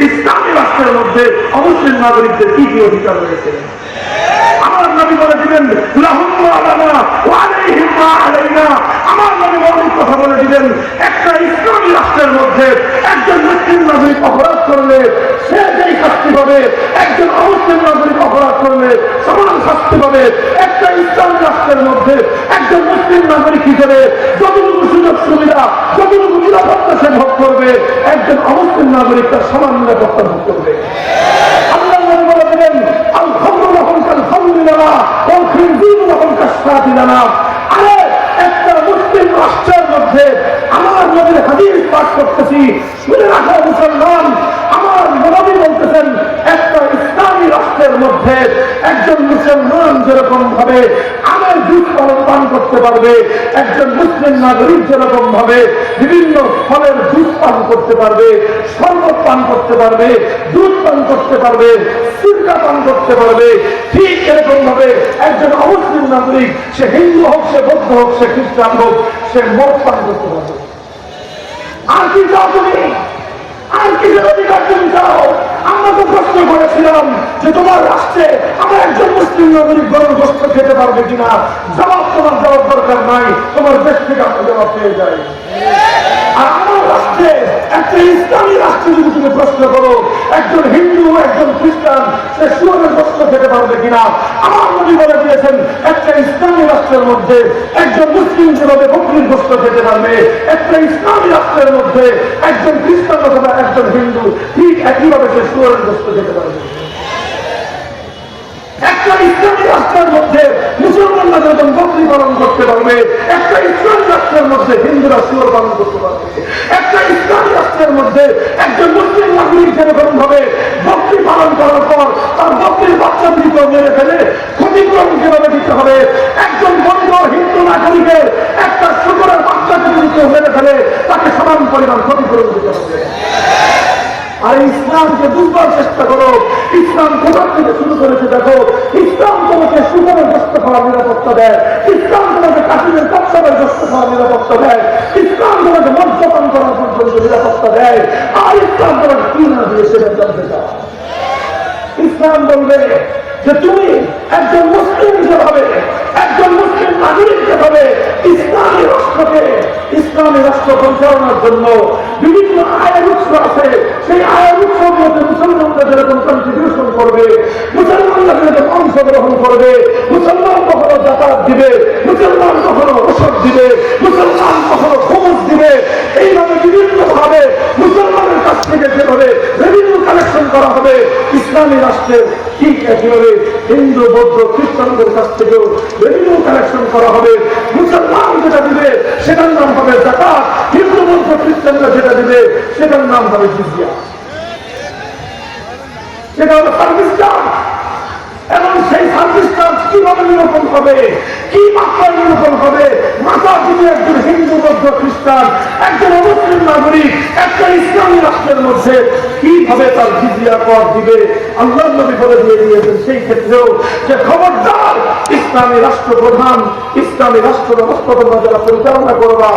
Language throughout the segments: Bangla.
ইসলামী রাষ্ট্রের মধ্যে অমুসলিম কি অধিকার আমার নবী বলে দিবেন আমার নবী মৌলিক কথা বলে দিবেন, একটা ইসলামী রাষ্ট্রের মধ্যে একজন মুসলিম নাগরিক অপরাধ করলে সে যেই শাস্তি একজন অমুসলিম নাগরিক অপরাধ করলে সমান শাস্তি পাবে। একটা ইসলামী রাষ্ট্রের মধ্যে একজন মুসলিম নাগরিক হিসেবে যতটুকু সুযোগ সুবিধা, যতটুকু নিরাপত্তা সে ভোগ করবে, একজন অমুসলিম নাগরিক তার সমান নিরাপত্তা ভোগ করবে। আল্লাহ মধ্যে আমার নবীর হাদিস পাঠ করতেছি। শুনে রাখো, মুসলমান একজন মুসলমান যেরকম ভাবে আমের দুধ পালন পান করতে পারবে, একজন মুসলিম নাগরিক যেরকম ভাবে বিভিন্ন ফলের দুধ পান করতে পারবে, শরবত পান করতে পারবে, দুধ পান করতে পারবে, সিরকা পান করতে পারবে, ঠিক এরকম ভাবে একজন অমুসলিম নাগরিক, সে হিন্দু হোক, সে বৌদ্ধ হোক, সে খ্রিস্টান হোক, সে মদ পান করতে পারবে। আর কি চাও তুমি? আর কিসের অধিকার তুমি চাও? আমরা তো প্রশ্ন করেছিলাম যে তোমার রাষ্ট্রে আমার একজন মুসলিম নাগরিক গরুর গোস্ত খেতে পারবে কিনা? জবাব তোমার দেওয়ার দরকার নাই। তোমার দেশ থেকে আমরা জবাব পেয়ে যাই। আর আমার রাষ্ট্রে, একটা ইসলামী রাষ্ট্রে যদি তুমি প্রশ্ন করো, একজন হিন্দু একজন খ্রিস্টান, সে সুরের গোস্ত খেতে পারবে কিনা? আমার নবী বলে দিয়েছেন, একটা ইসলামী রাষ্ট্রের মধ্যে একজন মুসলিম যেভাবে বকরির গোস্ত খেতে পারবে, একটা ইসলামী রাষ্ট্রের মধ্যে একজন খ্রিস্টান অথবা একজন হিন্দু, ঠিক একইভাবে সে সুরের গোস্ত খেতে পারবে। একটা ইসলামী রাষ্ট্রের মধ্যে মুসলমানরা যখন বকরি পালন করতে পারবে, একটা ইসলামী রাষ্ট্রের মধ্যে হিন্দুরা সুর পালন করতে পারবে। একটা ইসলামী রাষ্ট্রের মধ্যে একজন মুসলিম নাগরিক যেরকম ভাবে বকরি পালন করার পর তার বকরির বাচ্চা দিত মেরে ফেলে, ক্ষতিপূরণ কীভাবে দিতে হবে? একজন বন্ধ হিন্দু নাগরিকের একটা শুকরের বাচ্চাকে যদি কেউ মেরে ফেলে, তাকে সমান পরিমাণ ক্ষতিপূরণ দিতে হবে। আর ইসলামকে বুঝবার চেষ্টা করো, ইসলাম কোথার থেকে শুরু করেছে দেখো করার নিরাপত্তা দেয়। ইসলাম তোমাকে কাশ্মীরের কচ্ছপের গ্রস্ত করার নিরাপত্তা দেয়। ইসলাম তোমাকে মদ্যপান করার পর্যন্ত নিরাপত্তা দেয়। আর ইসলাম তোমাকে কি না দিয়ে সেটা জানতে চাও ইসলাম বলবে যে তুমি একজন মুসলিম যেভাবে, একজন মুসলিম নাগরিক যেভাবে ইসলামী রাষ্ট্রকে, ইসলামী রাষ্ট্র পরিচালনার জন্য বিভিন্ন আয়ের উৎস আছে। সেই আয়ের উৎসগুলোতে মুসলমানরা যেরকম কন্ট্রিবিউশন করবে, মুসলমানরা যেরকম অংশগ্রহণ করবে যাতায়াত দিবে, মুসলমান কখনো ওষুধ দিবে, মুসলমান কখনো খোঁজ দিবে, এইভাবে বিভিন্ন ভাবে মুসলমানের কাছ থেকে যেভাবে রেভিনিউ কালেকশন করা হবে, ইসলামী রাষ্ট্রের ঠিক একইভাবে হিন্দু, বৌদ্ধ, খ্রিস্টানদের কাছ থেকেও রেভিনিউ কালেকশন করা হবে, মুসলমান যেটা দিবে, সেটার নাম হবে জাকাত, হিন্দু, বৌদ্ধ, খ্রিস্টানরা যেটা দিবে, সেটার নাম হবে জিজিয়া। সেটা হলো সার্ভিস এবং সেই সার্ভিস কীভাবে নিরূপণ হবে? কি মাত্রায় নিরূপণ হবে? মাথা যদি একজন হিন্দু, বৌদ্ধ, খ্রিস্টান, একজন মুসলিম নাগরিক একটা ইসলামী রাষ্ট্রের মধ্যে, কীভাবে তার জিজিয়া কর দিবে? আল্লাহ নবী বলে দিয়ে দিয়েছেন সেই ক্ষেত্রেও যে খবরদার ইসলামী রাষ্ট্রপ্রধান, ইসলামী রাষ্ট্র ব্যবস্থা তোমরা যারা পরিচালনা করবা,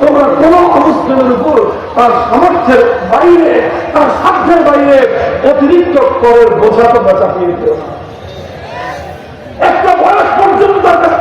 তোমরা কোন অমুসলিমের উপর তার সামর্থ্যের বাইরে, তার সাধ্যের বাইরে অতিরিক্ত করের বোঝা তোমরা চাপিয়ে দিও না।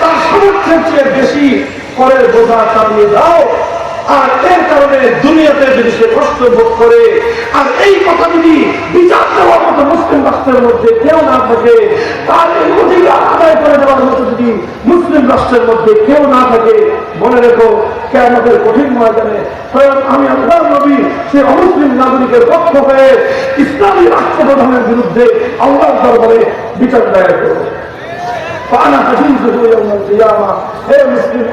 তার সামর্থ্যের চেয়ে বেশি করের বোঝা চালিয়ে দাও আর এর কারণে দুনিয়াতে যদি সে কষ্ট ভোগ করে, আর এই কথা যদি বিচার দেওয়ার মতো মুসলিম রাষ্ট্রের মধ্যে কেউ না থাকে, তার অধিকার আদায় করে দেওয়ার মতো যদি মুসলিম রাষ্ট্রের মধ্যে কেউ না থাকে, মনে রেখো কে আমাদের কঠিন ময়দানে স্বয়ং আমি আল্লাহ নবী, সে অমুসলিম নাগরিকের পক্ষ হয়ে ইসলামী রাষ্ট্রপ্রধানের বিরুদ্ধে আল্লাহর দরবারে বিচার দায়ের করব। পানা হাজির হে মুসলিম